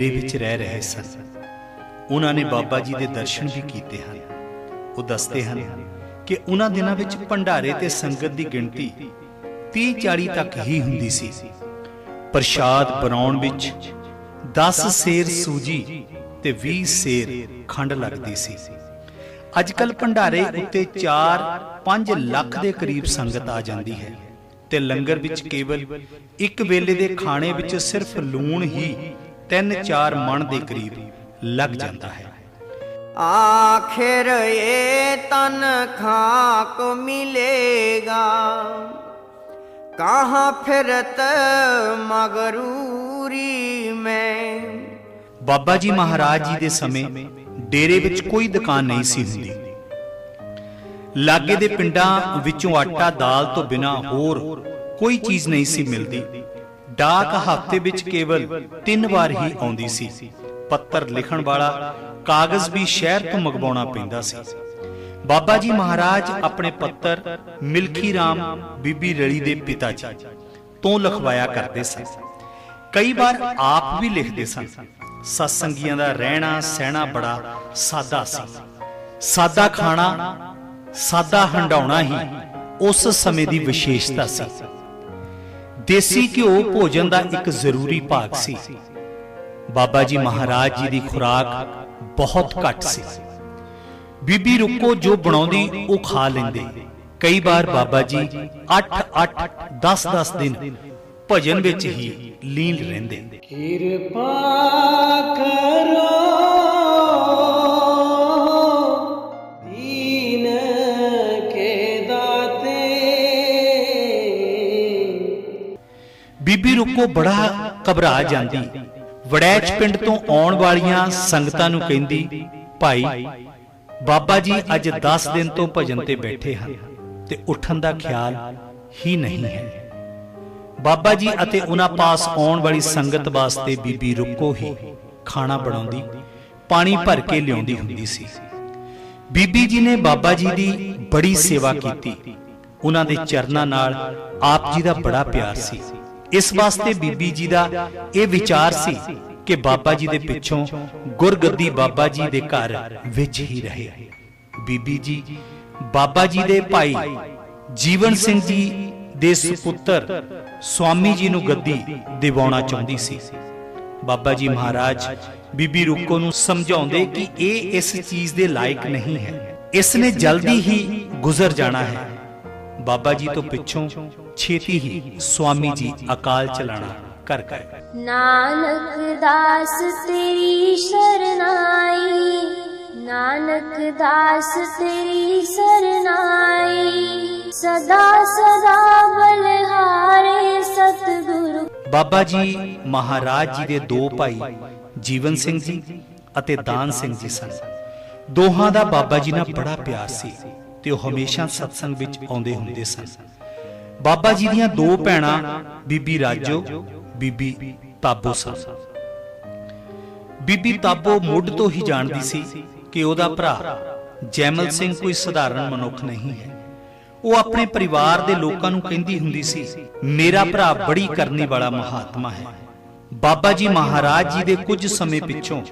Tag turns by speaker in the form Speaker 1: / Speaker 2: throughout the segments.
Speaker 1: ਦੇ ਵਿੱਚ ਰਹਿ ਰਹੇ ਸਨ। ਉਹਨਾਂ ਨੇ ਬਾਬਾ ਜੀ ਦੇ ਦਰਸ਼ਨ ਵੀ ਕੀਤੇ ਹਨ। ਉਹ ਦੱਸਦੇ ਹਨ ਕਿ ਉਹਨਾਂ ਦਿਨਾਂ ਵਿੱਚ ਭੰਡਾਰੇ ਤੇ ਸੰਗਤ ਦੀ ਗਿਣਤੀ 30 40 ਤੱਕ ਹੀ ਹੁੰਦੀ ਸੀ। ਪ੍ਰਸ਼ਾਦ ਬਣਾਉਣ ਵਿੱਚ 10 ਸੇਰ ਸੂਜੀ ਤੇ 20 ਸੇਰ ਖੰਡ ਲੱਗਦੀ ਸੀ। ਅੱਜ ਕੱਲ ਭੰਡਾਰੇ ਉੱਤੇ 4-5 ਲੱਖ ਦੇ ਕਰੀਬ ਸੰਗਤ ਆ ਜਾਂਦੀ ਹੈ ਤੇ ਲੰਗਰ ਵਿੱਚ ਕੇਵਲ ਇੱਕ ਵੇਲੇ ਦੇ ਖਾਣੇ ਵਿੱਚ ਸਿਰਫ ਲੂਣ ਹੀ 3-4 ਮਣ ਦੇ ਕਰੀਬ ਲੱਗ ਜਾਂਦਾ ਹੈ।
Speaker 2: ਆਖਿਰ ਇਹ ਤਨ ਖਾਕ ਮਿਲੇਗਾ। ਕਹਾ ਫਿਰਤ ਮਗਰੂਰੀ ਮੈਂ?
Speaker 1: ਬਾਬਾ ਜੀ ਮਹਾਰਾਜ ਜੀ ਦੇ ਸਮੇਂ ਡੇਰੇ ਵਿੱਚ ਕੋਈ ਦੁਕਾਨ ਨਹੀਂ ਸੀ ਹੁੰਦੀ। ਲਾਗੇ ਦੇ ਪਿੰਡਾਂ ਵਿੱਚੋਂ ਆਟਾ ਦਾਲ ਤੋਂ ਬਿਨਾ ਹੋਰ ਕੋਈ ਚੀਜ਼ ਨਹੀਂ ਸੀ ਮਿਲਦੀ। ਡਾਕ ਹਫ਼ਤੇ ਵਿੱਚ ਕੇਵਲ ਤਿੰਨ ਵਾਰ ਹੀ ਆਉਂਦੀ ਸੀ। ਪੱਤਰ ਲਿਖਣ ਵਾਲਾ ਕਾਗਜ਼ ਵੀ ਸ਼ਹਿਰ ਤੋਂ ਮੰਗਵਾਉਣਾ ਪੈਂਦਾ ਸੀ। ਬਾਬਾ ਜੀ ਮਹਾਰਾਜ ਆਪਣੇ ਪੱਤਰ ਮਿਲਖੀ ਰਾਮ ਬੀਬੀ ਰਲੀ ਦੇ ਪਿਤਾ ਜੀ ਤੋਂ ਲਿਖਵਾਇਆ ਕਰਦੇ ਸਨ। ਕਈ ਵਾਰ ਆਪ ਵੀ ਲਿਖਦੇ ਸਨ। ਸਤਸੰਗੀਆਂ ਦਾ ਰਹਿਣਾ ਸਹਿਣਾ ਬੜਾ ਸਾਦਾ ਸੀ। ਸਾਦਾ ਖਾਣਾ ਸਾਦਾ ਹੰਡਾਉਣਾ ਹੀ ਉਸ ਸਮੇਂ ਦੀ ਵਿਸ਼ੇਸ਼ਤਾ ਸੀ। ਦੇਸੀ ਘਿਓ ਭੋਜਨ ਦਾ ਇੱਕ ਜ਼ਰੂਰੀ ਭਾਗ ਸੀ। ਬਾਬਾ ਜੀ ਮਹਾਰਾਜ ਜੀ ਦੀ ਖੁਰਾਕ ਬਹੁਤ ਘੱਟ ਸੀ। ਬੀਬੀ ਰੁੱਕੋ ਜੋ ਬਣਾਉਂਦੀ, ਉਹ ਖਾ ਲੈਂਦੇ। ਕਈ ਵਾਰ ਬਾਬਾ ਜੀ 8 8 10 10 ਦਿਨ ਭਜਨ ਵਿੱਚ ਹੀ ਲੀਨ ਰਹਿੰਦੇ।
Speaker 3: ਕਿਰਪਾ ਕਰੋ
Speaker 1: ਬੀਬੀ ਰੁਕੋ ਬੜਾ ਘਬਰਾ ਜਾਂਦੀ। ਵੜੈਚ ਪਿੰਡ ਤੋਂ ਆਉਣ ਵਾਲੀਆਂ ਸੰਗਤਾਂ ਨੂੰ ਕਹਿੰਦੀ, ਭਾਈ, ਬਾਬਾ ਜੀ ਅੱਜ 10 ਦਿਨ ਤੋਂ ਭਜਨ ਤੇ ਬੈਠੇ ਹਨ ਤੇ ਉੱਠਣ ਦਾ ਖਿਆਲ ਹੀ ਨਹੀਂ ਹੈ। ਬਾਬਾ ਜੀ ਅਤੇ ਉਹਨਾਂ ਪਾਸ ਆਉਣ ਵਾਲੀ ਸੰਗਤ ਵਾਸਤੇ ਬੀਬੀ ਰੁਕੋ ਹੀ ਖਾਣਾ ਬਣਾਉਂਦੀ, ਪਾਣੀ ਭਰ ਕੇ ਲਿਆਉਂਦੀ ਹੁੰਦੀ ਸੀ। ਬੀਬੀ ਜੀ ਨੇ ਬਾਬਾ ਜੀ ਦੀ ਬੜੀ ਸੇਵਾ ਕੀਤੀ। ਉਹਨਾਂ ਦੇ ਚਰਨਾਂ ਨਾਲ ਆਪ ਜੀ ਦਾ ਬੜਾ ਪਿਆਰ ਸੀ। ਇਸ ਵਾਸਤੇ ਬੀਬੀ ਜੀ ਦਾ ਇਹ ਵਿਚਾਰ ਸੀ ਕਿ ਬਾਬਾ ਜੀ ਦੇ ਪਿੱਛੋਂ ਗੁਰਗੱਦੀ ਬਾਬਾ ਜੀ ਦੇ ਘਰ ਵਿੱਚ ਹੀ ਰਹੇ। ਬੀਬੀ ਜੀ, ਬਾਬਾ ਜੀ ਦੇ ਭਾਈ ਜੀਵਨ ਸਿੰਘ ਜੀ ਦੇ ਸੁਪੁੱਤਰ ਸਵਾਮੀ ਜੀ ਨੂੰ ਗੱਦੀ ਦਿਵਾਉਣਾ ਚਾਹੁੰਦੀ ਸੀ। ਬਾਬਾ ਜੀ ਮਹਾਰਾਜ, ਬੀਬੀ ਰੁੱਕੋ ਨੂੰ ਸਮਝਾਉਂਦੇ ਕਿ ਇਹ ਇਸ ਚੀਜ਼ ਦੇ ਲਾਇਕ ਨਹੀਂ ਹੈ। ਇਸ ਨੇ ਜਲਦੀ ਹੀ ਗੁਜ਼ਰ ਜਾਣਾ ਹੈ। ਬਾਬਾ ਜੀ ਤੋਂ ਪਿੱਛੋਂ ਛੇਤੀ ਹੀ ਸਵਾਮੀ ਜੀ ਅਕਾਲ ਚਲਾਣਾ ਕਰ ਗਏ
Speaker 4: ਨਾਨਕ ਦਾਸ ਤੇਰੀ ਸ਼ਰਨਾਈ ਨਾਨਕ ਦਾਸ ਤੇਰੀ ਸਰਨਾਈ ਸਦਾ ਸਦਾ ਬਲਹਾਰੇ ਸਤਿਗੁਰੂ।
Speaker 1: ਬਾਬਾ ਜੀ ਮਹਾਰਾਜ ਜੀ ਦੇ ਦੋ ਭਾਈ ਜੀਵਨ ਸਿੰਘ ਜੀ ਅਤੇ ਦਾਨ ਸਿੰਘ ਜੀ ਸਨ। ਦੋਹਾਂ ਦਾ ਬਾਬਾ ਜੀ ਨਾਲ ਬੜਾ ਪਿਆਰ ਸੀ। ਤੇ ਉਹ ਹਮੇਸ਼ਾ ਸਤਸੰਗ ਵਿੱਚ ਆਉਂਦੇ ਹੁੰਦੇ ਸਨ। ਬਾਬਾ ਜੀ ਦੀਆਂ ਦੋ ਭੈਣਾਂ, ਬੀਬੀ ਰਾਜੋ, ਬੀਬੀ ਤਾਬੋ ਸਨ। ਬੀਬੀ ਤਾਬੋ ਮੁੱਢ ਤੋਂ ਹੀ ਜਾਣਦੀ ਸੀ ਕਿ ਉਹਦਾ ਭਰਾ ਜੈਮਲ ਸਿੰਘ ਕੋਈ ਸਧਾਰਨ ਮਨੁੱਖ ਨਹੀਂ ਹੈ। ਉਹ ਆਪਣੇ ਪਰਿਵਾਰ ਦੇ ਲੋਕਾਂ ਨੂੰ ਕਹਿੰਦੀ ਹੁੰਦੀ ਸੀ, ਮੇਰਾ ਭਰਾ ਬੜੀ ਕਰਨੀ ਵਾਲਾ ਮਹਾਤਮਾ ਹੈ। ਬਾਬਾ ਜੀ ਮਹਾਰਾਜ ਜੀ ਦੇ ਕੁਝ ਸਮੇਂ ਪਿੱਛੋਂ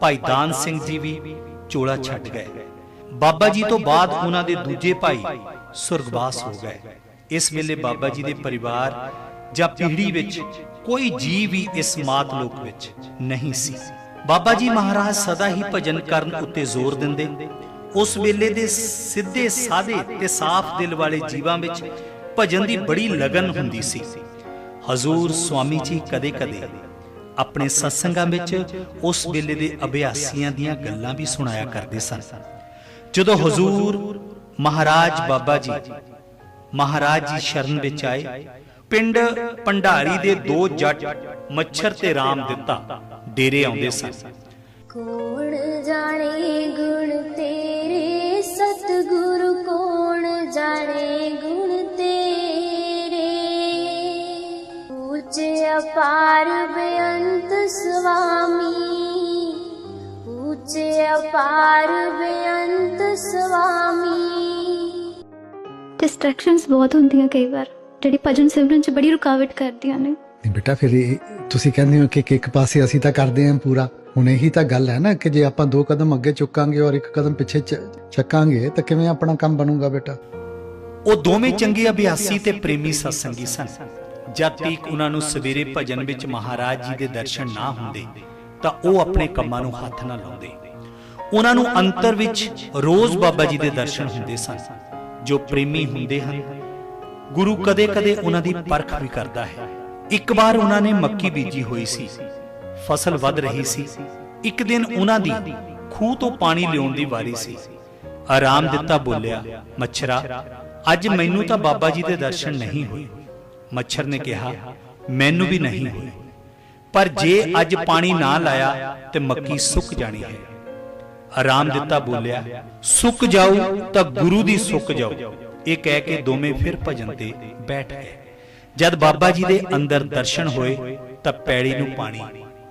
Speaker 1: ਭਾਈ ਦਾਨ ਸਿੰਘ ਜੀ ਵੀ ਚੋਲਾ ਛੱਡ ਗਏ। ਬਾਬਾ ਜੀ ਤੋਂ ਬਾਅਦ ਉਹਨਾਂ ਦੇ ਦੂਜੇ ਭਾਈ ਸੁਰਗਵਾਸ ਹੋ ਗਏ। ਇਸ ਵੇਲੇ ਬਾਬਾ ਜੀ ਦੇ ਪਰਿਵਾਰ ਜਾਂ ਪੀੜ੍ਹੀ ਵਿੱਚ ਕੋਈ ਜੀਵ ਵੀ ਇਸ ਮਾਤ ਲੋਕ ਵਿੱਚ ਨਹੀਂ ਸੀ। ਬਾਬਾ ਜੀ ਮਹਾਰਾਜ ਸਦਾ ਹੀ ਭਜਨ ਕਰਨ ਉੱਤੇ ਜ਼ੋਰ ਦਿੰਦੇ। ਉਸ ਵੇਲੇ ਦੇ ਸਿੱਧੇ ਸਾਦੇ ਤੇ ਸਾਫ਼ ਦਿਲ ਵਾਲੇ ਜੀਵਾਂ ਵਿੱਚ ਭਜਨ ਦੀ ਬੜੀ ਲਗਨ ਹੁੰਦੀ ਸੀ। ਹਜ਼ੂਰ ਸਵਾਮੀ ਜੀ ਕਦੇ-ਕਦੇ ਆਪਣੇ ਸਤਸੰਗਾਂ ਵਿੱਚ ਉਸ ਵੇਲੇ ਦੇ ਅਭਿਆਸੀਆਂ ਦੀਆਂ ਗੱਲਾਂ ਵੀ ਸੁਣਾਇਆ ਕਰਦੇ ਸਨ। ਜਦੋਂ ਹਜ਼ੂਰ ਮਹਾਰਾਜ ਬਾਬਾ ਜੀ ਮਹਾਰਾਜ ਜੀ ਸ਼ਰਨ ਵਿੱਚ ਆਏ। ਪਿੰਡ ਭੰਡਾਰੀ ਦੇ ਦੋ ਜੱਟ ਮੱਛਰ ਤੇ ਰਾਮ ਦਿੱਤਾ। ਡੇਰੇ ਆਉਂਦੇ ਸਨ।
Speaker 4: ਕੌਣ ਜਾਣੇ ਗੁਣ ਤੇਰੇ? ਸਤਿਗੁਰੂ ਕੌਣ ਜਾਣੇ ਗੁਣ ਤੇਰੇ? ਉੱਚ ਅਪਾਰ ਬੇਅੰਤ ਸੁਆਮੀ ਉੱਚ ਅਪਾਰ ਬੇਅੰਤ ਸੁਆਮੀ
Speaker 5: ਡਿਸਟਰੈਕਸ਼ਨਸ ਬਹੁਤ ਹੁੰਦੀਆਂ ਕਈ ਵਾਰ ਜਿਹੜੀ ਭਜਨ ਸਿਮਰਨ ਚ ਬੜੀ ਰੁਕਾਵਟ ਕਰਦੀਆਂ ਨੇ। ਨਹੀਂ ਬੇਟਾ ਫਿਰ ਇਹ ਤੁਸੀਂ ਕਹਿੰਦੇ ਹੋ ਕਿ ਇੱਕ- ਇੱਕ ਪਾਸੇ ਅਸੀਂ ਤਾਂ ਕਰਦੇ ਆਂ ਪੂਰਾ। ਹੁਣ ਇਹੀ ਤਾਂ ਗੱਲ ਹੈ ਨਾ ਕਿ ਜੇ ਆਪਾਂ ਦੋ ਕਦਮ ਅੱਗੇ ਚੁੱਕਾਂਗੇ ਔਰ ਇੱਕ ਕਦਮ ਪਿੱਛੇ ਚੱਕਾਂਗੇ ਤਾਂ ਕਿਵੇਂ ਆਪਣਾ ਕੰਮ ਬਣੂਗਾ ਬੇਟਾ?
Speaker 1: ਉਹ ਦੋਵੇਂ ਚੰਗੇ ਅਭਿਆਸੀ ਤੇ ਪ੍ਰੇਮੀ ਸਤਸੰਗੀ ਸਨ। ਜਦ ਤੱਕ ਉਹਨਾਂ ਨੂੰ ਸਵੇਰੇ ਭਜਨ ਵਿੱਚ ਮਹਾਰਾਜ ਜੀ ਦੇ ਦਰਸ਼ਨ ਨਾ ਹੁੰਦੇ ਤਾਂ ਉਹ ਆਪਣੇ ਕੰਮਾਂ ਨੂੰ ਹੱਥ ਨਾ ਲਾਉਂਦੇ। ਉਹਨਾਂ ਨੂੰ ਅੰਤਰ ਵਿੱਚ ਰੋਜ਼ ਬਾਬਾ ਜੀ ਦੇ ਦਰਸ਼ਨ ਹੁੰਦੇ ਸਨ ਜੋ ਪ੍ਰੇਮੀ ਹੁੰਦੇ ਹਨ। ਗੁਰੂ ਕਦੇ-ਕਦੇ ਉਹਨਾਂ ਦੀ ਪਰਖ ਵੀ ਕਰਦਾ ਹੈ। ਇੱਕ ਵਾਰ ਉਹਨਾਂ ਨੇ ਮੱਕੀ ਬੀਜੀ ਹੋਈ ਸੀ। ਫਸਲ ਵੱਧ ਰਹੀ ਸੀ। ਇੱਕ ਦਿਨ ਉਹਨਾਂ ਦੀ ਖੂਹ ਤੋਂ ਪਾਣੀ ਲਿਆਉਣ ਦੀ ਵਾਰੀ ਸੀ। ਆਰਾਮ ਦਿੱਤਾ ਬੋਲਿਆ ਮੱਛਰਾ ਅੱਜ ਮੈਨੂੰ ਤਾਂ ਬਾਬਾ ਜੀ ਦੇ ਦਰਸ਼ਨ ਨਹੀਂ ਹੋਏ। ਮੱਛਰ ਨੇ ਕਿਹਾ ਮੈਨੂੰ ਵੀ ਨਹੀਂ ਹੋਏ। ਪਰ ਜੇ ਅੱਜ ਪਾਣੀ ਨਾ ਲਾਇਆ ਤੇ ਮੱਕੀ ਸੁੱਕ ਜਾਣੀ ਹੈ। ਆਰਾਮ ਦਿੱਤਾ ਬੋਲਿਆ ਸੁੱਕ ਜਾਊ ਤਾਂ ਗੁਰੂ ਦੀ ਸੁੱਕ ਜਾਊ ਇਹ ਕਹਿ ਕੇ ਦੋਵੇਂ ਫਿਰ ਭਜਨ ਤੇ ਬੈਠ ਗਏ। ਜਦ ਬਾਬਾ ਜੀ ਦੇ ਅੰਦਰ ਦਰਸ਼ਨ ਹੋਏ ਤਾਂ ਪੈੜੀ ਨੂੰ ਪਾਣੀ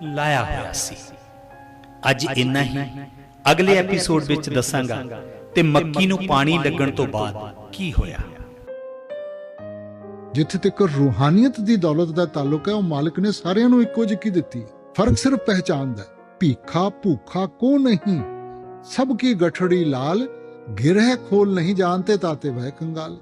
Speaker 1: ਲਾਇਆ ਹੋਇਆ ਸੀ। ਅੱਜ ਇੰਨਾ ਹੀ। ਅਗਲੇ ਐਪੀਸੋਡ ਵਿੱਚ ਦੱਸਾਂਗਾ ਤੇ ਮੱਕੀ ਨੂੰ ਪਾਣੀ ਲੱਗਣ ਤੋਂ ਬਾਅਦ ਕੀ ਹੋਇਆ?
Speaker 6: ਜਿੱਥੇ ਤੱਕ ਰੂਹਾਨੀਅਤ ਦੀ ਦੌਲਤ ਦਾ ਤਾਲੁਕ ਹੈ, ਉਹ ਮਾਲਕ ਨੇ ਸਾਰਿਆਂ ਨੂੰ ਇੱਕੋ ਜਿਹੀ ਦਿੱਤੀ ਫ਼ਰਕ ਸਿਰਫ ਪਹਿਚਾਨ ਦਾ ਭੀਖਾ ਭੂਖਾ ਕੋ ਨਹੀਂ? ਸਭ ਕੀ ਗਠੜੀ ਲਾਲ, ਗਿਰਹ ਖੋਲ ਨਹੀਂ ਜਾਣਤੇ ਤਾਤੇ ਵਹਿ ਕੰਗਾਲ।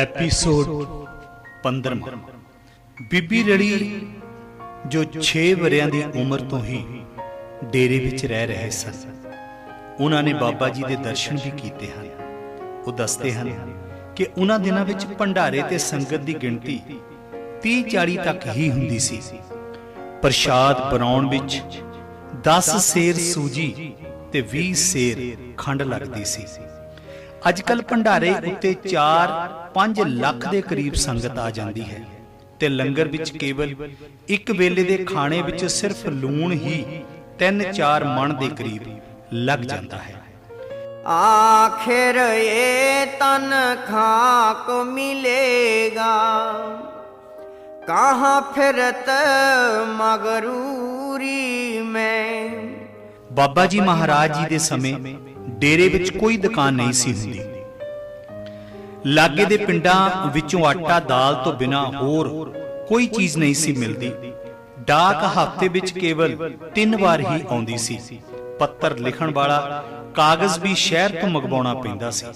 Speaker 1: ਐਪੀਸੋਡ 15 ਬੀਬੀ ਰੜੀ ਜੋ 6 ਵਰਿਆਂ ਦੀ ਉਮਰ ਤੋਂ ਹੀ ਡੇਰੇ ਵਿੱਚ ਰਹਿ ਰਹੇ ਸਨ, ਉਹਨਾਂ ਨੇ ਬਾਬਾ ਜੀ ਦੇ ਦਰਸ਼ਨ ਵੀ ਕੀਤੇ ਹਨ। ਉਹ ਦੱਸਦੇ ਹਨ ਕਿ ਉਹਨਾਂ ਦਿਨਾਂ ਵਿੱਚ ਭੰਡਾਰੇ ਤੇ ਸੰਗਤ ਦੀ ਗਿਣਤੀ 30 40 ਤੱਕ ਹੀ ਹੁੰਦੀ ਸੀ। ਪ੍ਰਸ਼ਾਦ ਬਣਾਉਣ ਵਿੱਚ 10 ਸੇਰ ਸੂਜੀ ਤੇ 20 ਸੇਰ ਖੰਡ ਲੱਗਦੀ ਸੀ। ਅੱਜ ਅੱਜਕੱਲ ਭੰਡਾਰੇ ਉੱਤੇ 4-5 ਲੱਖ ਦੇ ਕਰੀਬ ਸੰਗਤ ਆ ਜਾਂਦੀ ਹੈ ਤੇ ਲੰਗਰ ਵਿੱਚ ਕੇਵਲ ਇੱਕ ਵੇਲੇ ਦੇ ਖਾਣੇ ਵਿੱਚ ਸਿਰਫ ਲੂਣ ਹੀ 3-4 ਮਣ ਦੇ ਕਰੀਬ ਲੱਗ ਜਾਂਦਾ ਹੈ।
Speaker 2: ਆਖਿਰ ਇਹ ਤਨ ਖਾਕ ਮਿਲੇਗਾ ਕਹਾ ਫਿਰਤ ਮਗਰੂਰੀ ਮੈਂ?
Speaker 1: ਬਾਬਾ ਜੀ ਮਹਾਰਾਜ ਜੀ ਦੇ ਸਮੇਂ ਡੇਰੇ ਵਿੱਚ ਕੋਈ ਦੁਕਾਨ ਨਹੀਂ ਸੀ ਹੁੰਦੀ। ਲਾਗੇ ਦੇ ਪਿੰਡਾਂ ਵਿੱਚੋਂ ਆਟਾ ਦਾਲ ਤੋਂ ਬਿਨਾ ਹੋਰ ਕੋਈ ਚੀਜ਼ ਨਹੀਂ ਸੀ ਮਿਲਦੀ। ਡਾਕ ਹਫ਼ਤੇ ਵਿੱਚ ਕੇਵਲ ਤਿੰਨ ਵਾਰ ਹੀ ਆਉਂਦੀ ਸੀ। ਪੱਤਰ ਲਿਖਣ ਵਾਲਾ ਕਾਗਜ਼ ਵੀ ਸ਼ਹਿਰ ਤੋਂ ਮੰਗਵਾਉਣਾ ਪੈਂਦਾ ਸੀ।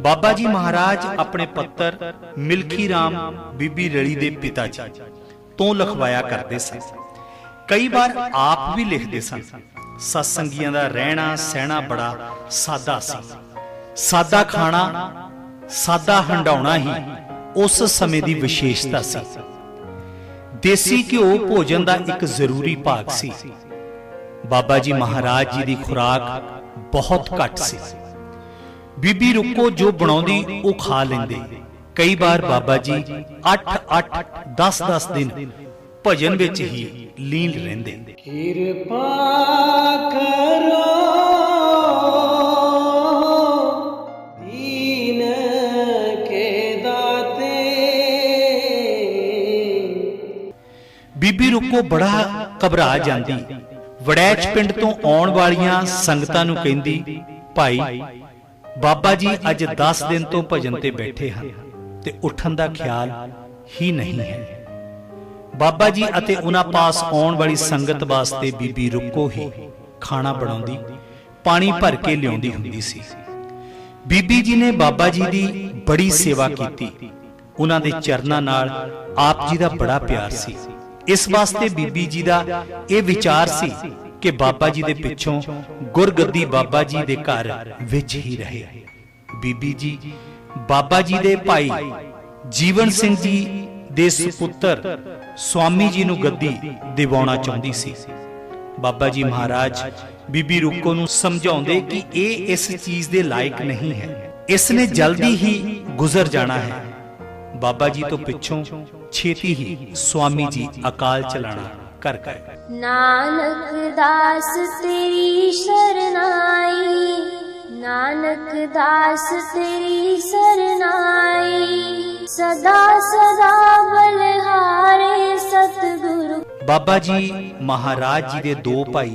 Speaker 1: ਬਾਬਾ ਜੀ ਮਹਾਰਾਜ ਆਪਣੇ ਪੱਤਰ ਮਿਲਖੀ ਰਾਮ ਬੀਬੀ ਰਲੀ ਦੇ ਪਿਤਾ ਜੀ ਤੋਂ ਲਿਖਵਾਇਆ ਕਰਦੇ ਸਨ। ਕਈ ਵਾਰ ਆਪ ਵੀ ਲਿਖਦੇ ਸਨ। ਸਤਸੰਗੀਆਂ ਦਾ ਰਹਿਣਾ ਸਹਿਣਾ ਬੜਾ ਸਾਦਾ ਸੀ। ਸਾਦਾ ਖਾਣਾ ਸਾਦਾ ਹੰਡਾਉਣਾ ਹੀ ਉਸ ਸਮੇਂ ਦੀ ਵਿਸ਼ੇਸ਼ਤਾ ਸੀ। ਦੇਸੀ ਘਿਓ ਭੋਜਨ ਦਾ ਇੱਕ ਜ਼ਰੂਰੀ ਭਾਗ ਸੀ। ਬਾਬਾ ਜੀ ਮਹਾਰਾਜ ਜੀ ਦੀ ਖੁਰਾਕ ਬਹੁਤ ਘੱਟ ਸੀ। ਬੀਬੀ ਰੁੱਕੋ ਜੋ ਬਣਾਉਂਦੀ ਉਹ ਖਾ ਲੈਂਦੇ। ਕਈ ਵਾਰ ਬਾਬਾ ਜੀ 8 8 10 10 ਦਿਨ ਭਜਨ ਵਿੱਚ ਹੀ ਲੀਨ ਰਹਿੰਦੇ।
Speaker 3: ਕਿਰਪਾ ਕਰੋ। ਦੀਨ ਕੇ ਦਾਤੇ।
Speaker 1: ਬੀਬੀ ਰੁੱਕੋ ਬੜਾ ਘਬਰਾ ਜਾਂਦੀ। ਵੜੈਚ ਪਿੰਡ ਤੋਂ ਆਉਣ ਵਾਲੀਆਂ ਸੰਗਤਾਂ ਨੂੰ ਕਹਿੰਦੀ ਭਾਈ ਬਾਬਾ ਜੀ ਅੱਜ 10 ਦਿਨ ਤੋਂ ਭਜਨ ਤੇ ਬੈਠੇ ਹਨ ਤੇ ਉੱਠਣ ਦਾ ਖਿਆਲ ਹੀ ਨਹੀਂ ਹੈ। ਬਾਬਾ ਜੀ ਅਤੇ ਉਹਨਾਂ ਪਾਸ ਆਉਣ ਵਾਲੀ ਸੰਗਤ ਵਾਸਤੇ ਬੀਬੀ ਰੁੱਕੋ ਹੀ ਖਾਣਾ ਬਣਾਉਂਦੀ ਪਾਣੀ ਭਰ ਕੇ ਲਿਆਉਂਦੀ ਹੁੰਦੀ ਸੀ। ਬੀਬੀ ਜੀ ਨੇ ਬਾਬਾ ਜੀ ਦੀ ਬੜੀ ਸੇਵਾ ਕੀਤੀ। ਉਹਨਾਂ ਦੇ ਚਰਨਾਂ ਨਾਲ ਆਪ ਜੀ ਦਾ ਬੜਾ ਪਿਆਰ ਸੀ। ਇਸ ਵਾਸਤੇ ਬੀਬੀ ਜੀ ਦਾ ਇਹ ਵਿਚਾਰ ਸੀ ਕਿ ਕਿ ਬਾਬਾ ਜੀ ਦੇ ਪਿੱਛੋਂ ਗੁਰਗੱਦੀ ਬਾਬਾ ਜੀ ਦੇ ਘਰ ਵਿੱਚ ਹੀ ਰਹੇ। ਬੀਬੀ ਜੀ ਬਾਬਾ ਜੀ ਦੇ ਭਾਈ ਜੀਵਨ ਸਿੰਘ ਜੀ ਦੇ ਸੁਪੁੱਤਰ ਸਵਾਮੀ ਜੀ ਨੂੰ ਗੱਦੀ ਦਿਵਾਉਣਾ ਚਾਹੁੰਦੀ ਸੀ। ਬਾਬਾ ਜੀ ਮਹਾਰਾਜ ਬੀਬੀ ਰੁੱਕੋ ਨੂੰ ਸਮਝਾਉਂਦੇ ਕਿ ਇਹ ਇਸ ਚੀਜ਼ ਦੇ ਲਾਇਕ ਨਹੀਂ ਹੈ। ਇਸ ਨੇ ਜਲਦੀ ਹੀ ਗੁਜ਼ਰ ਜਾਣਾ ਹੈ। ਬਾਬਾ ਜੀ ਤੋਂ ਪਿੱਛੋਂ ਛੇਤੀ ਹੀ ਸਵਾਮੀ ਜੀ ਅਕਾਲ ਚਲਾਣਾ ਕਰ ਗਏ
Speaker 4: ਨਾਨਕ ਦਾਸ ਤੇਰੀ ਸ਼ਰਨਾਈ, ਨਾਨਕ ਦਾਸ ਤੇਰੀ ਸਰਨਾਈ। ਸਦਾ ਸਦਾ ਬਲਹਾਰੇ ਸਤਿਗੁਰੂ।
Speaker 1: ਬਾਬਾ ਜੀ ਮਹਾਰਾਜ ਜੀ ਦੇ ਦੋ ਭਾਈ,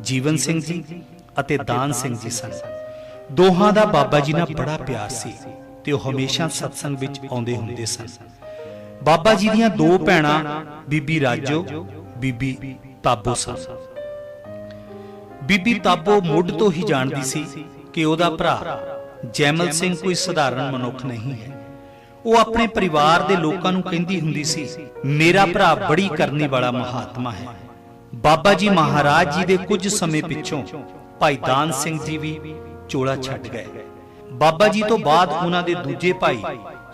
Speaker 1: ਜੀਵਨ ਸਿੰਘ ਜੀ ਅਤੇ ਦਾਨ ਸਿੰਘ ਜੀ ਸਨ। ਦੋਹਾਂ ਦਾ ਬਾਬਾ ਜੀ ਨਾਲ ਬੜਾ ਪਿਆਰ ਸੀ ਤੇ ਉਹ ਹਮੇਸ਼ਾ ਸਤਸੰਗ ਵਿੱਚ ਆਉਂਦੇ ਹੁੰਦੇ ਸਨ। ਬਾਬਾ ਜੀ ਦੀਆਂ ਦੋ ਭੈਣਾਂ, ਬੀਬੀ ਰਾਜੋ, ਬੀਬੀ ਤਾਬੋ ਸਨ। ਬੀਬੀ ਤਾਬੋ ਮੁੱਢ ਤੋਂ ਹੀ ਜਾਣਦੀ ਸੀ ਕਿ ਉਹਦਾ ਭਰਾ ਜੈਮਲ ਸਿੰਘ ਕੋਈ ਸਧਾਰਨ ਮਨੁੱਖ ਨਹੀਂ ਹੈ। ਉਹ ਆਪਣੇ ਪਰਿਵਾਰ ਦੇ ਲੋਕਾਂ ਨੂੰ ਕਹਿੰਦੀ ਹੁੰਦੀ ਸੀ, ਮੇਰਾ ਭਰਾ ਬੜੀ ਕਰਨੀ ਵਾਲਾ ਮਹਾਤਮਾ ਹੈ। ਬਾਬਾ ਜੀ ਮਹਾਰਾਜ ਜੀ ਦੇ ਕੁਝ ਸਮੇਂ ਪਿੱਛੋਂ ਭਾਈ ਦਾਨ ਸਿੰਘ ਜੀ ਵੀ ਚੋਲਾ ਛੱਡ ਗਏ। ਬਾਬਾ ਜੀ ਤੋਂ ਬਾਅਦ ਉਹਨਾਂ ਦੇ ਦੂਜੇ ਭਾਈ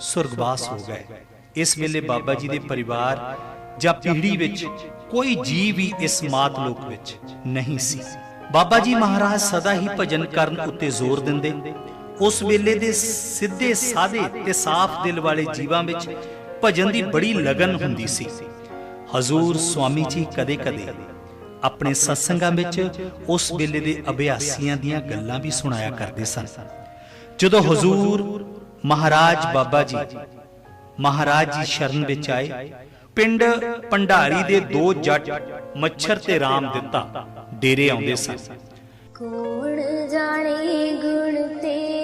Speaker 1: ਸੁਰਗਵਾਸ ਹੋ ਗਏ। ਇਸ ਵੇਲੇ ਬਾਬਾ ਜੀ ਦੇ ਪਰਿਵਾਰ ਜਾਂ ਪੀੜ੍ਹੀ ਵਿੱਚ ਕੋਈ ਜੀ ਵੀ ਇਸ ਮਾਤ ਲੋਕ ਵਿੱਚ ਨਹੀਂ ਸੀ। ਬਾਬਾ ਜੀ ਮਹਾਰਾਜ ਸਦਾ ਹੀ ਭਜਨ ਕਰਨ ਉੱਤੇ ਜ਼ੋਰ ਦਿੰਦੇ ਉਸ ਵੇਲੇ ਦੇ ਸਿੱਧੇ ਸਾਦੇ ਤੇ ਸਾਫ਼ ਦਿਲ ਵਾਲੇ ਜੀਵਾਂ ਵਿੱਚ ਭਜਨ ਦੀ ਬੜੀ ਲਗਨ ਹੁੰਦੀ ਸੀ। ਹਜ਼ੂਰ ਸਵਾਮੀ ਜੀ ਕਦੇ-ਕਦੇ ਆਪਣੇ ਸਤਸੰਗਾਂ ਵਿੱਚ ਉਸ ਵੇਲੇ ਦੇ ਅਭਿਆਸੀਆਂ ਦੀਆਂ ਗੱਲਾਂ ਵੀ ਸੁਣਾਇਆ ਕਰਦੇ ਸਨ। ਜਦੋਂ ਹਜ਼ੂਰ ਮਹਾਰਾਜ ਬਾਬਾ ਜੀ, ਮਹਾਰਾਜ ਜੀ ਸ਼ਰਨ ਵਿੱਚ ਆਏ, ਪਿੰਡ ਭੰਡਾਰੀ ਦੇ ਦੋ ਜੱਟ ਮੱਛਰ ਤੇ ਰਾਮ ਦਿੱਤਾ, ਡੇਰੇ ਆਉਂਦੇ ਸਨ।
Speaker 4: ਕੌਣ ਜਾਣੇ ਗੁਣ ਤੇਰੇ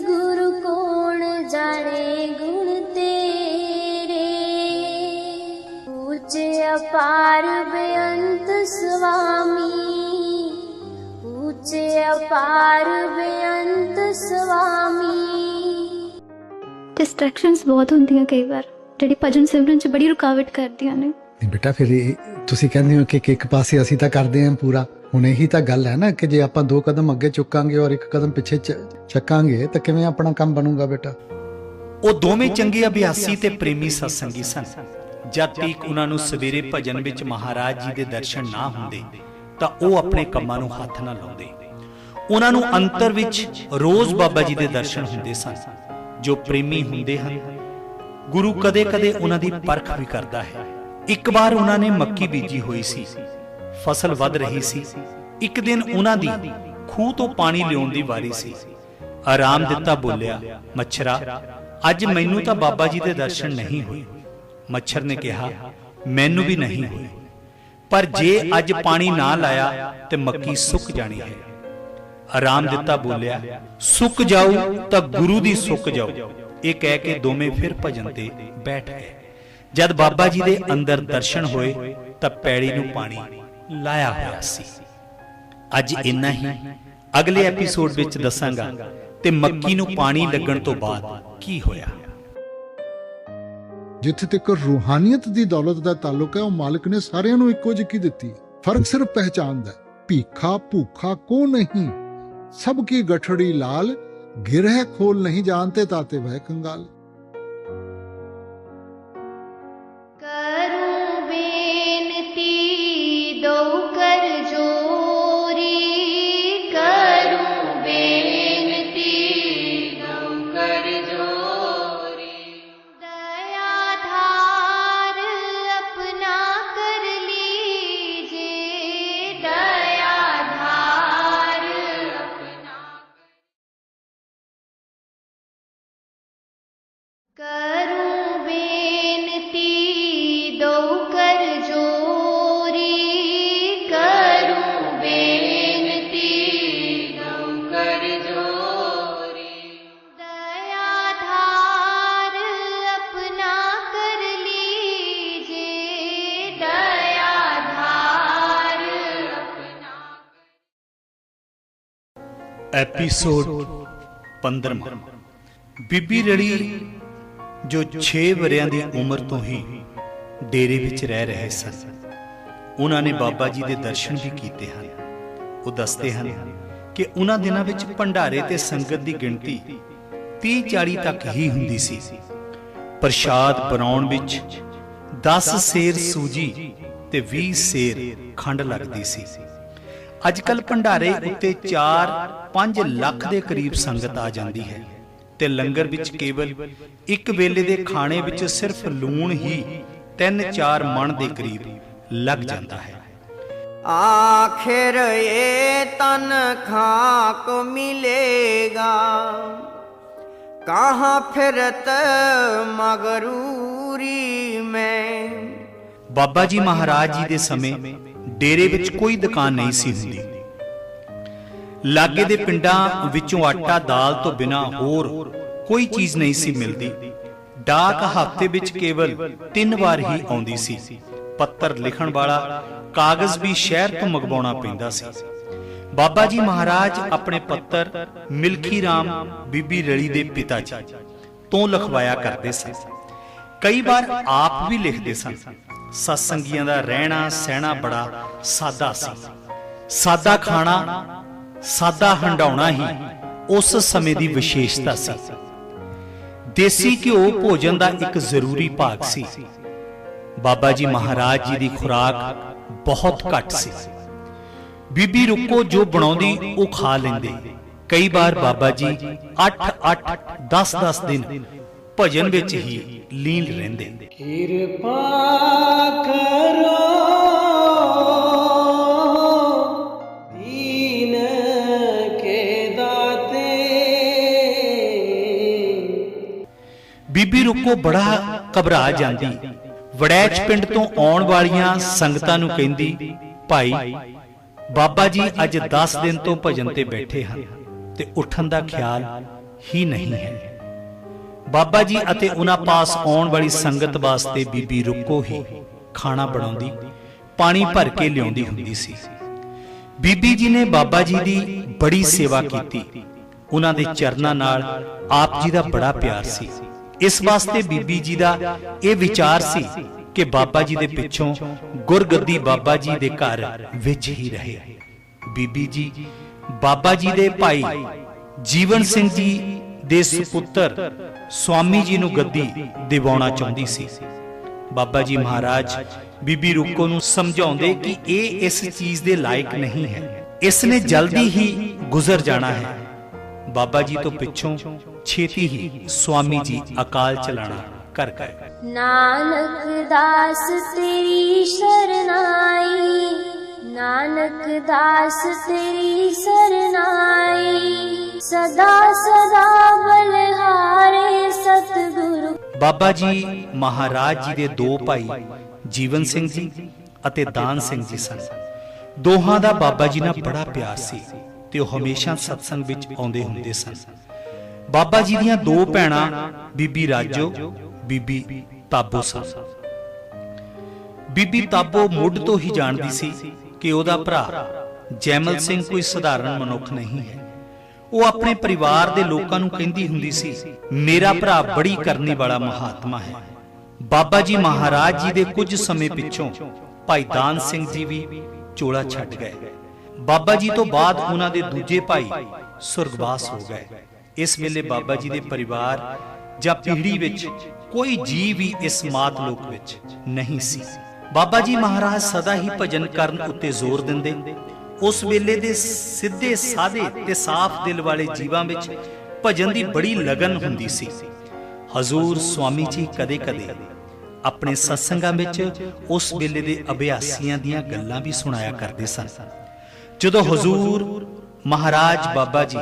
Speaker 4: ਸਤਿਗੁਰੂ ਕੌਣ ਜਾਣੇ ਗੁਣ ਤੇਰੇ? ਉੱਚ ਅਪਾਰ ਬੇਅੰਤ ਸੁਆਮੀ। ਉੱਚ ਅਪਾਰ ਬੇਅੰਤ ਸੁਆਮੀ।
Speaker 7: ਡਿਸਟਰੈਕਸ਼ਨਸ ਬਹੁਤ ਹੁੰਦੀਆਂ ਕਈ ਵਾਰ ਜਿਹੜੀ ਭਜਨ ਸਿਮਰਨ ਚ ਬੜੀ ਰੁਕਾਵਟ ਕਰਦੀਆਂ ਨੇ।
Speaker 5: ਨਹੀਂ ਬੇਟਾ ਫਿਰ ਤੁਸੀਂ ਕਹਿੰਦੇ ਹੋ ਕਿ ਕਿ ਇੱਕ ਪਾਸੇ ਅਸੀਂ ਤਾਂ ਕਰਦੇ ਆਂ ਪੂਰਾ। ਹੁਣ ਇਹੀ ਤਾਂ ਗੱਲ ਹੈ ਨਾ ਕਿ ਜੇ ਆਪਾਂ ਦੋ ਕਦਮ ਅੱਗੇ ਚੁੱਕਾਂਗੇ ਔਰ ਇੱਕ ਕਦਮ ਪਿੱਛੇ ਚੱਕਾਂਗੇ ਤਾਂ ਕਿਵੇਂ ਆਪਣਾ ਕੰਮ ਬਣੂਗਾ ਬੇਟਾ?
Speaker 1: ਉਹ ਦੋਵੇਂ ਚੰਗੇ ਅਭਿਆਸੀ ਤੇ ਪ੍ਰੇਮੀ ਸਤਸੰਗੀ ਸਨ। ਜਦ ਤੱਕ ਉਹਨਾਂ ਨੂੰ ਸਵੇਰੇ ਭਜਨ ਵਿੱਚ ਮਹਾਰਾਜ ਜੀ ਦੇ ਦਰਸ਼ਨ ਨਾ ਹੁੰਦੇ ਤਾਂ ਉਹ ਆਪਣੇ ਕੰਮਾਂ ਨੂੰ ਹੱਥ ਨਾ ਲਾਉਂਦੇ। ਉਹਨਾਂ ਨੂੰ ਅੰਤਰ ਵਿੱਚ ਰੋਜ਼ ਬਾਬਾ ਜੀ ਦੇ ਦਰਸ਼ਨ ਹੁੰਦੇ ਸਨ ਜੋ ਪ੍ਰੇਮੀ ਹੁੰਦੇ ਹਨ। ਗੁਰੂ ਕਦੇ-ਕਦੇ ਉਹਨਾਂ ਦੀ ਪਰਖ ਵੀ ਕਰਦਾ ਹੈ। ਇੱਕ ਵਾਰ ਉਹਨਾਂ ਨੇ ਮੱਕੀ ਬੀਜੀ ਹੋਈ ਸੀ। ਫਸਲ ਵੱਧ ਰਹੀ ਸੀ। ਇੱਕ ਦਿਨ ਉਹਨਾਂ ਦੀ ਖੂਹ ਤੋਂ ਪਾਣੀ ਲਿਆਉਣ ਦੀ ਵਾਰੀ ਸੀ। ਆਰਾਮ ਦਿੱਤਾ, ਬੋਲਿਆ, ਮੱਛਰਾ, ਅੱਜ ਮੈਨੂੰ ਤਾਂ ਬਾਬਾ ਜੀ ਦੇ ਦਰਸ਼ਨ ਨਹੀਂ ਹੋਏ। ਮੱਛਰ ਨੇ ਕਿਹਾ, ਮੈਨੂੰ ਵੀ ਨਹੀਂ ਹੋਏ। ਪਰ ਜੇ ਅੱਜ ਪਾਣੀ ਨਾ ਲਾਇਆ ਤੇ ਮੱਕੀ ਸੁੱਕ ਜਾਣੀ ਹੈ। ਆਰਾਮ ਦਿੱਤਾ, ਬੋਲਿਆ, ਸੁੱਕ ਜਾਊ ਤਾਂ ਗੁਰੂ ਦੀ ਸੁੱਕ ਜਾਊ। ਇਹ ਕਹਿ ਕੇ ਦੋਵੇਂ ਫਿਰ ਭਜਨ ਤੇ ਬੈਠ ਗਏ। ਜਦ ਬਾਬਾ ਜੀ ਦੇ ਅੰਦਰ ਦਰਸ਼ਨ ਹੋਏ ਤਾਂ ਪੈੜੀ ਨੂੰ ਪਾਣੀ ਲਾਇਆ ਹੋਇਆ ਸੀ। ਅੱਜ ਇੰਨਾ ਹੀ। ਅਗਲੇ ਐਪੀਸੋਡ ਵਿੱਚ ਦੱਸਾਂਗਾ ਤੇ ਮੱਕੀ ਨੂੰ ਪਾਣੀ ਲੱਗਣ ਤੋਂ ਬਾਅਦ ਕੀ ਹੋਇਆ।
Speaker 6: ਜਿੱਥੇ ਤੱਕ ਰੂਹਾਨੀਅਤ ਦੀ ਦੌਲਤ ਦਾ ਤਾਲੁਕ ਹੈ, ਉਹ ਮਾਲਕ ਨੇ ਸਾਰਿਆਂ ਨੂੰ ਇੱਕੋ ਜਿਹੀ ਦਿੱਤੀ ਫ਼ਰਕ ਸਿਰਫ ਪਹਿਚਾਨ ਦਾ ਭੀਖਾ, ਭੂਖਾ ਕੋ ਨਹੀਂ? ਸਭ ਕੀ ਗਠੜੀ ਲਾਲ, ਗਿਰਹ ਖੋਲ ਨਹੀਂ ਜਾਣਤੇ ਤਾਤੇ ਵਹਿ ਕੰਗਾਲ।
Speaker 1: ਐਪੀਸੋਡ 15 ਬੀਬੀ ਰੜੀ ਜੋ 6 ਵਰਿਆਂ ਦੀ ਉਮਰ ਤੋਂ ਹੀ ਡੇਰੇ ਵਿੱਚ ਰਹਿ ਰਹੇ ਸਨ, ਉਹਨਾਂ ਨੇ ਬਾਬਾ ਜੀ ਦੇ ਦਰਸ਼ਨ ਵੀ ਕੀਤੇ ਹਨ। ਉਹ ਦੱਸਦੇ ਹਨ ਕਿ ਉਹਨਾਂ ਦਿਨਾਂ ਵਿੱਚ ਭੰਡਾਰੇ ਤੇ ਸੰਗਤ ਦੀ ਗਿਣਤੀ 30-40 ਤੱਕ ਹੀ ਹੁੰਦੀ ਸੀ। ਪ੍ਰਸ਼ਾਦ ਬਣਾਉਣ ਵਿੱਚ 10 ਸੇਰ ਸੂਜੀ ਤੇ 20 ਸੇਰ ਖੰਡ ਲੱਗਦੀ ਸੀ। ਅੱਜ ਅੱਜਕੱਲ ਭੰਡਾਰੇ ਉੱਤੇ 4-5 ਲੱਖ ਦੇ ਕਰੀਬ ਸੰਗਤ ਆ ਜਾਂਦੀ ਹੈ ਤੇ ਲੰਗਰ ਵਿੱਚ ਕੇਵਲ ਇੱਕ ਵੇਲੇ ਦੇ ਖਾਣੇ ਵਿੱਚ ਸਿਰਫ ਲੂਣ ਹੀ 3-4 ਮਣ ਦੇ ਕਰੀਬ ਲੱਗ ਜਾਂਦਾ ਹੈ।
Speaker 2: ਆਖਿਰ ਇਹ ਤਨ ਖਾਕ ਮਿਲੇਗਾ ਕਹਾਂ ਫਿਰਤ ਮਗਰੂਰੀ ਮੈਂ?
Speaker 1: ਬਾਬਾ ਜੀ ਮਹਾਰਾਜ ਜੀ ਦੇ ਸਮੇਂ ਡੇਰੇ ਵਿੱਚ ਕੋਈ ਦੁਕਾਨ ਨਹੀਂ ਸੀ ਹੁੰਦੀ। ਲਾਗੇ ਦੇ ਪਿੰਡਾਂ ਵਿੱਚੋਂ ਆਟਾ ਦਾਲ ਤੋਂ ਬਿਨਾ ਹੋਰ ਕੋਈ ਚੀਜ਼ ਨਹੀਂ ਸੀ ਮਿਲਦੀ। ਡਾਕ ਹਫ਼ਤੇ ਵਿੱਚ ਕੇਵਲ ਤਿੰਨ ਵਾਰ ਹੀ ਆਉਂਦੀ ਸੀ। ਪੱਤਰ ਲਿਖਣ ਵਾਲਾ ਕਾਗਜ਼ ਵੀ ਸ਼ਹਿਰ ਤੋਂ ਮੰਗਵਾਉਣਾ ਪੈਂਦਾ ਸੀ। ਬਾਬਾ ਜੀ ਮਹਾਰਾਜ ਆਪਣੇ ਪੱਤਰ ਮਿਲਖੀ ਰਾਮ ਬੀਬੀ ਰਲੀ ਦੇ ਪਿਤਾ ਜੀ ਤੋਂ ਲਿਖਵਾਇਆ ਕਰਦੇ ਸਨ। ਕਈ ਵਾਰ ਆਪ ਵੀ ਲਿਖਦੇ ਸਨ। ਸਤਸੰਗੀਆਂ ਦਾ ਰਹਿਣਾ ਸਹਿਣਾ ਬੜਾ ਸਾਦਾ ਸੀ। ਸਾਦਾ ਖਾਣਾ ਸਾਦਾ ਹੰਡਾਉਣਾ ਹੀ ਉਸ ਸਮੇਂ ਦੀ ਵਿਸ਼ੇਸ਼ਤਾ ਸੀ। ਦੇਸੀ ਘਿਓ ਭੋਜਨ ਦਾ ਇੱਕ ਜ਼ਰੂਰੀ ਭਾਗ ਸੀ। ਬਾਬਾ ਜੀ ਮਹਾਰਾਜ ਜੀ ਦੀ ਖੁਰਾਕ ਬਹੁਤ ਘੱਟ ਸੀ। ਬੀਬੀ ਰੁੱਕੋ ਜੋ ਬਣਾਉਂਦੀ ਉਹ ਖਾ ਲੈਂਦੇ। ਕਈ ਵਾਰ ਬਾਬਾ ਜੀ 8 8 10 10 ਦਿਨ ਭਜਨ ਵਿੱਚ ਹੀ ਲੀਨ ਰਹਿੰਦੇ।
Speaker 3: ਕਿਰਪਾ ਕਰੋ ਦੀਨ ਕੇ ਦਾਤੇ।
Speaker 1: ਬੀਬੀ ਰੁੱਕੋ ਬੜਾ ਘਬਰਾ ਜਾਂਦੀ। ਵੜੈਚ ਪਿੰਡ ਤੋਂ ਆਉਣ ਵਾਲੀਆਂ ਸੰਗਤਾਂ ਨੂੰ ਕਹਿੰਦੀ ਭਾਈ ਬਾਬਾ ਜੀ ਅੱਜ 10 ਦਿਨ ਤੋਂ ਭਜਨ ਤੇ ਬੈਠੇ ਹਨ ਤੇ ਉੱਠਣ ਦਾ ਖਿਆਲ ਹੀ ਨਹੀਂ ਹੈ। ਬਾਬਾ ਜੀ ਅਤੇ ਉਹਨਾਂ ਪਾਸ ਆਉਣ ਵਾਲੀ ਸੰਗਤ ਵਾਸਤੇ ਬੀਬੀ ਰੁੱਕੋ ਹੀ ਖਾਣਾ ਬਣਾਉਂਦੀ ਪਾਣੀ ਭਰ ਕੇ ਲਿਆਉਂਦੀ ਹੁੰਦੀ ਸੀ। ਬੀਬੀ ਜੀ ਨੇ ਬਾਬਾ ਜੀ ਦੀ ਬੜੀ ਸੇਵਾ ਕੀਤੀ। ਉਹਨਾਂ ਦੇ ਚਰਨਾਂ ਨਾਲ ਆਪ ਜੀ ਦਾ ਬੜਾ ਪਿਆਰ ਸੀ। ਇਸ ਵਾਸਤੇ ਬੀਬੀ ਜੀ ਦਾ ਇਹ ਵਿਚਾਰ ਸੀ ਕਿ ਬਾਬਾ ਜੀ ਦੇ ਪਿੱਛੋਂ ਗੁਰਗੱਦੀ ਬਾਬਾ ਜੀ ਦੇ ਘਰ ਵਿੱਚ ਹੀ ਰਹੇ। ਬੀਬੀ ਜੀ ਬਾਬਾ ਜੀ ਦੇ ਭਾਈ ਜੀਵਨ ਸਿੰਘ ਜੀ ਦੇ ਸੁਪੁੱਤਰ ਸਵਾਮੀ ਜੀ ਨੂੰ ਗੱਦੀ ਦਿਵਾਉਣਾ ਚਾਹੁੰਦੀ ਸੀ। ਬਾਬਾ ਜੀ ਮਹਾਰਾਜ ਬੀਬੀ ਰੂਕੋ ਨੂੰ ਸਮਝਾਉਂਦੇ ਕਿ ਇਹ ਇਸ ਚੀਜ਼ ਦੇ ਲਾਇਕ ਨਹੀਂ ਹੈ। ਇਸ ਨੇ ਜਲਦੀ ਹੀ ਗੁਜ਼ਰ ਜਾਣਾ ਹੈ। ਬਾਬਾ ਜੀ ਤੋਂ ਪਿੱਛੋਂ ਛੇਤੀ ਹੀ ਸਵਾਮੀ ਜੀ ਅਕਾਲ ਚਲਾਣਾ ਕਰ ਗਏ
Speaker 4: ਨਾਨਕ ਦਾਸ ਤੇਰੀ ਸ਼ਰਨਾਈ, ਨਾਨਕ ਦਾਸ ਤੇਰੀ ਸਰਨਾਈ। ਸਦਾ ਸਦਾ ਬਲਹਾਰੇ ਸਤਿਗੁਰੂ।
Speaker 1: ਬਾਬਾ ਜੀ ਮਹਾਰਾਜ ਜੀ ਦੇ ਦੋ ਭਾਈ, ਜੀਵਨ ਸਿੰਘ ਜੀ ਅਤੇ ਦਾਨ ਸਿੰਘ ਜੀ ਸਨ। ਦੋਹਾਂ ਦਾ ਬਾਬਾ ਜੀ ਨਾਲ ਬੜਾ ਪਿਆਰ ਸੀ ਤੇ ਉਹ ਹਮੇਸ਼ਾ ਸਤਸੰਗ ਵਿੱਚ ਆਉਂਦੇ ਹੁੰਦੇ ਸਨ। ਬਾਬਾ ਜੀ ਦੀਆਂ ਦੋ ਭੈਣਾਂ, ਬੀਬੀ ਰਾਜੋ, ਬੀਬੀ ਤਾਬੋ ਸਨ। ਬੀਬੀ ਤਾਬੋ ਮੁੱਢ ਤੋਂ ਹੀ ਜਾਣਦੀ ਸੀ ਕਿ ਉਹਦਾ ਭਰਾ ਜੈਮਲ ਸਿੰਘ ਕੋਈ ਸਧਾਰਨ ਮਨੁੱਖ ਨਹੀਂ ਹੈ। ਉਹ ਆਪਣੇ ਪਰਿਵਾਰ ਦੇ ਲੋਕਾਂ ਨੂੰ ਕਹਿੰਦੀ ਹੁੰਦੀ ਸੀ, ਮੇਰਾ ਭਰਾ ਬੜੀ ਕਰਨੀ ਵਾਲਾ ਮਹਾਤਮਾ ਹੈ। ਬਾਬਾ ਜੀ ਮਹਾਰਾਜ ਜੀ ਦੇ ਕੁਝ ਸਮੇਂ ਪਿੱਛੋਂ ਭਾਈ ਦਾਨ ਸਿੰਘ ਜੀ ਵੀ ਚੋਲਾ ਛੱਡ ਗਏ। ਬਾਬਾ ਜੀ ਤੋਂ ਬਾਅਦ ਉਹਨਾਂ ਦੇ ਦੂਜੇ ਭਾਈ ਸੁਰਗਵਾਸ ਹੋ ਗਏ। ਇਸ ਵੇਲੇ ਬਾਬਾ ਜੀ ਦੇ ਪਰਿਵਾਰ ਜਾਂ ਪੀੜ੍ਹੀ ਵਿੱਚ ਕੋਈ ਜੀ ਵੀ ਇਸ ਮਾਤ ਲੋਕ ਵਿੱਚ ਨਹੀਂ ਸੀ। ਬਾਬਾ ਜੀ ਮਹਾਰਾਜ ਸਦਾ ਹੀ ਭਜਨ ਕਰਨ ਉੱਤੇ ਜ਼ੋਰ ਦਿੰਦੇ ਉਸ ਵੇਲੇ ਦੇ ਸਿੱਧੇ ਸਾਦੇ ਤੇ ਸਾਫ਼ ਦਿਲ ਵਾਲੇ ਜੀਵਾਂ ਵਿੱਚ ਭਜਨ ਦੀ ਬੜੀ ਲਗਨ ਹੁੰਦੀ ਸੀ। ਹਜ਼ੂਰ ਸਵਾਮੀ ਜੀ ਕਦੇ-ਕਦੇ ਆਪਣੇ ਸਤਸੰਗਾਂ ਵਿੱਚ ਉਸ ਵੇਲੇ ਦੇ ਅਭਿਆਸੀਆਂ ਦੀਆਂ ਗੱਲਾਂ ਵੀ ਸੁਣਾਇਆ ਕਰਦੇ ਸਨ। ਜਦੋਂ ਹਜ਼ੂਰ ਮਹਾਰਾਜ ਬਾਬਾ ਜੀ,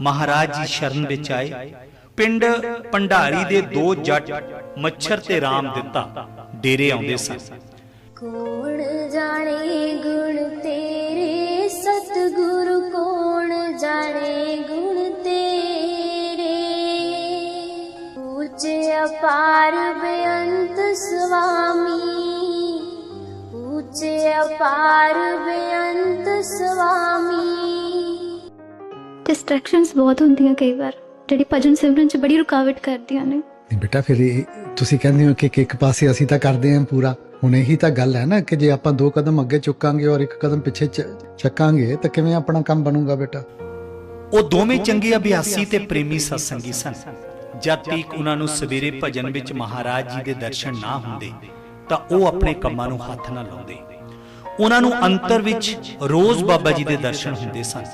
Speaker 1: ਮਹਾਰਾਜ ਜੀ ਸ਼ਰਨ ਵਿੱਚ ਆਏ, ਪਿੰਡ ਪੰਡਾਰੀ ਦੇ ਦੋ ਜੱਟ ਮੱਛਰ ਤੇ ਰਾਮ ਦਿੱਤਾ, ਡੇਰੇ ਆਉਂਦੇ ਸਨ।
Speaker 4: ਕੌਣ ਜਾਣੇ ਗੁਣ ਤੇਰੇ ਸਤਿਗੁਰੂ ਕੌਣ ਜਾਣੇ ਗੁਣ ਤੇਰੇ? ਉੱਚ ਅਪਾਰ ਬੇਅੰਤ ਸੁਆਮੀ। ਉੱਚ ਅਪਾਰ ਬੇਅੰਤ ਸੁਆਮੀ।
Speaker 7: ਡਿਸਟਰੈਕਸ਼ਨਸ ਬਹੁਤ ਹੁੰਦੀਆਂ ਕਈ ਵਾਰ ਜਿਹੜੀ ਭਜਨ ਸਿਮਰਨ ਚ ਬੜੀ ਰੁਕਾਵਟ ਕਰਦੀਆਂ ਨੇ।
Speaker 5: ਨਹੀਂ ਬੇਟਾ ਫਿਰ ਤੁਸੀਂ ਕਹਿੰਦੇ ਹੋ ਕਿ ਕਿ ਇੱਕ ਪਾਸੇ ਅਸੀਂ ਤਾਂ ਕਰਦੇ ਆਂ ਪੂਰਾ। ਹੁਣ ਇਹੀ ਤਾਂ ਗੱਲ ਹੈ ਨਾ ਕਿ ਜੇ ਆਪਾਂ ਦੋ ਕਦਮ ਅੱਗੇ ਚੁੱਕਾਂਗੇ ਔਰ ਇੱਕ ਕਦਮ ਪਿੱਛੇ ਚੱਕਾਂਗੇ ਤਾਂ ਕਿਵੇਂ ਆਪਣਾ ਕੰਮ ਬਣੂਗਾ ਬੇਟਾ?
Speaker 1: ਉਹ ਦੋਵੇਂ ਚੰਗੇ ਅਭਿਆਸੀ ਤੇ ਪ੍ਰੇਮੀ ਸਤਸੰਗੀ ਸਨ। ਜਦ ਤੱਕ ਉਹਨਾਂ ਨੂੰ ਸਵੇਰੇ ਭਜਨ ਵਿੱਚ ਮਹਾਰਾਜ ਜੀ ਦੇ ਦਰਸ਼ਨ ਨਾ ਹੁੰਦੇ ਤਾਂ ਉਹ ਆਪਣੇ ਕੰਮਾਂ ਨੂੰ ਹੱਥ ਨਾ ਲਾਉਂਦੇ। ਉਹਨਾਂ ਨੂੰ ਅੰਤਰ ਵਿੱਚ ਰੋਜ਼ ਬਾਬਾ ਜੀ ਦੇ ਦਰਸ਼ਨ ਹੁੰਦੇ ਸਨ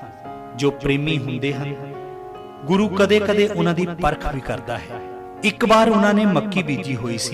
Speaker 1: ਜੋ ਪ੍ਰੇਮੀ ਹੁੰਦੇ ਹਨ। ਗੁਰੂ ਕਦੇ-ਕਦੇ ਉਹਨਾਂ ਦੀ ਪਰਖ ਵੀ ਕਰਦਾ ਹੈ। ਇੱਕ ਵਾਰ ਉਹਨਾਂ ਨੇ ਮੱਕੀ ਬੀਜੀ ਹੋਈ ਸੀ।